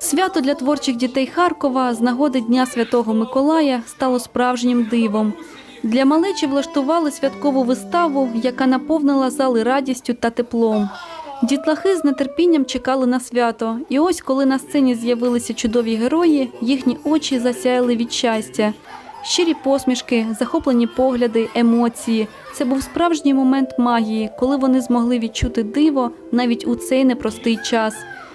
Свято для творчих дітей Харкова з нагоди Дня Святого Миколая стало справжнім дивом. Для малечі влаштували святкову виставу, яка наповнила зали радістю та теплом. Дітлахи з нетерпінням чекали на свято, і ось, коли на сцені з'явилися чудові герої, їхні очі засяяли від щастя. Щирі посмішки, захоплені погляди, емоції. Це був справжній момент магії, коли вони змогли відчути диво навіть у цей непростий час.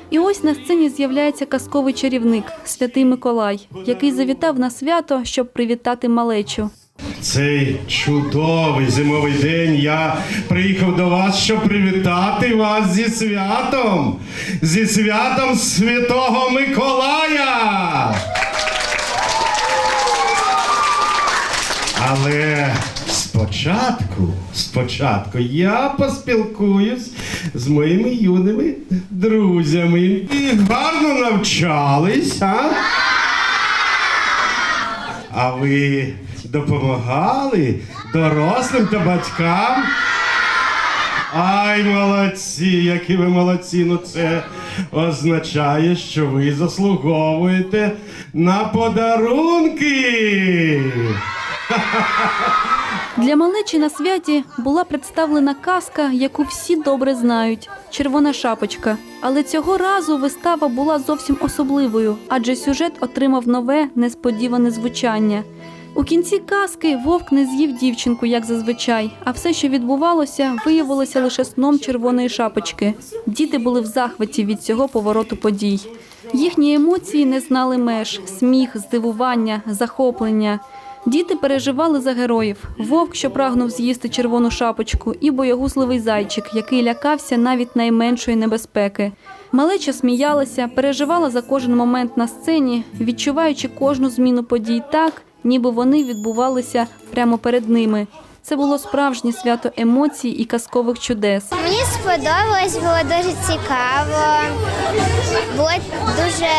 І ось на сцені з'являється казковий чарівник, святий Миколай, який завітав на свято, щоб привітати малечу. Цей чудовий зимовий день я приїхав до вас, щоб привітати вас зі святом, зі святом Святого Миколая. Але спочатку, спочатку я поспілкуюсь з моїми юними друзями. І гарно навчались, а? А ви допомагали дорослим та батькам? Ай, молодці, які ви молодці. Ну це означає, що ви заслуговуєте на подарунки. Для малечі на святі була представлена казка, яку всі добре знають червона шапочка. Але цього разу вистава була зовсім особливою, адже сюжет отримав нове несподіване звучання. У кінці казки вовк не з'їв дівчинку, як зазвичай, а все, що відбувалося, виявилося лише сном червоної шапочки. Діти були в захваті від цього повороту подій. Їхні емоції не знали меж: сміх, здивування, захоплення. Діти переживали за героїв: вовк, що прагнув з'їсти червону шапочку, і боягузливий зайчик, який лякався навіть найменшої небезпеки. Малеча сміялася, переживала за кожен момент на сцені, відчуваючи кожну зміну подій так, ніби вони відбувалися прямо перед ними. Це було справжнє свято емоцій і казкових чудес. Мені сподобалось, було дуже цікаво, було дуже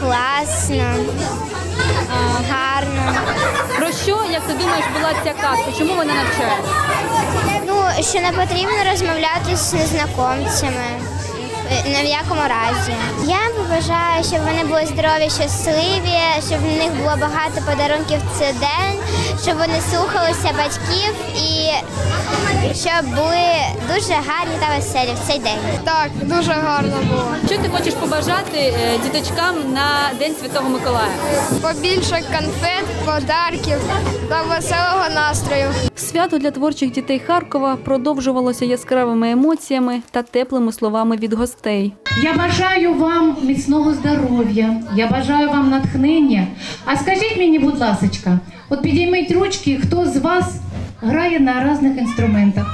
класно, гарно. Що, як ти думаєш, була ця казка? Чому вона навчає? Ну, що не потрібно розмовляти з незнакомцями. е, Ні в якому разі. Я побажаю, щоб вони були здорові, щасливі, щоб в них було багато подарунків в цей день, щоб вони слухалися батьків і щоб були дуже гарні та веселі в цей день. Так, дуже гарно було. Що ти хочеш побажати е, діточкам на День Святого Миколая? Побільше конфет, подарків та веселого настрою. Свято для творчих дітей Харкова продовжувалося яскравими емоціями та теплими словами від гостей. Я бажаю вам міцного здоров'я, я бажаю вам натхнення. А скажіть мені, будь ласочка, от підійміть ручки, хто з вас грає на різних інструментах?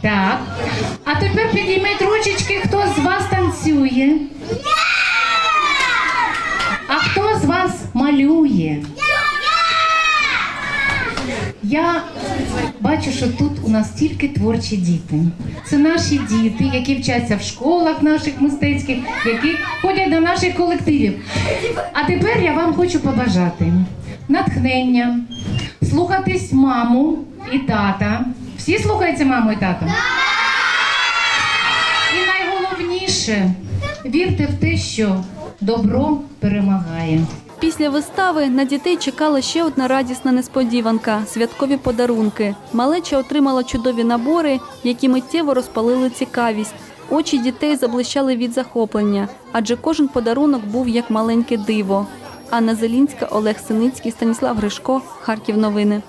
Так. А тепер підійміть ручечки, хто з вас танцює? А хто з вас малює? Я бачу, що тут у нас тільки творчі діти. Це наші діти, які вчаться в школах наших мистецьких, які ходять до наших колективів. А тепер я вам хочу побажати натхнення, слухатись маму і тата. Всі слухаються маму і тата? І найголовніше вірте в те, що добро перемагає. Після вистави на дітей чекала ще одна радісна несподіванка святкові подарунки. Малеча отримала чудові набори, які миттєво розпалили цікавість. Очі дітей заблищали від захоплення, адже кожен подарунок був як маленьке диво. Анна Зелінська, Олег Синицький, Станіслав Гришко, Харків. Новини.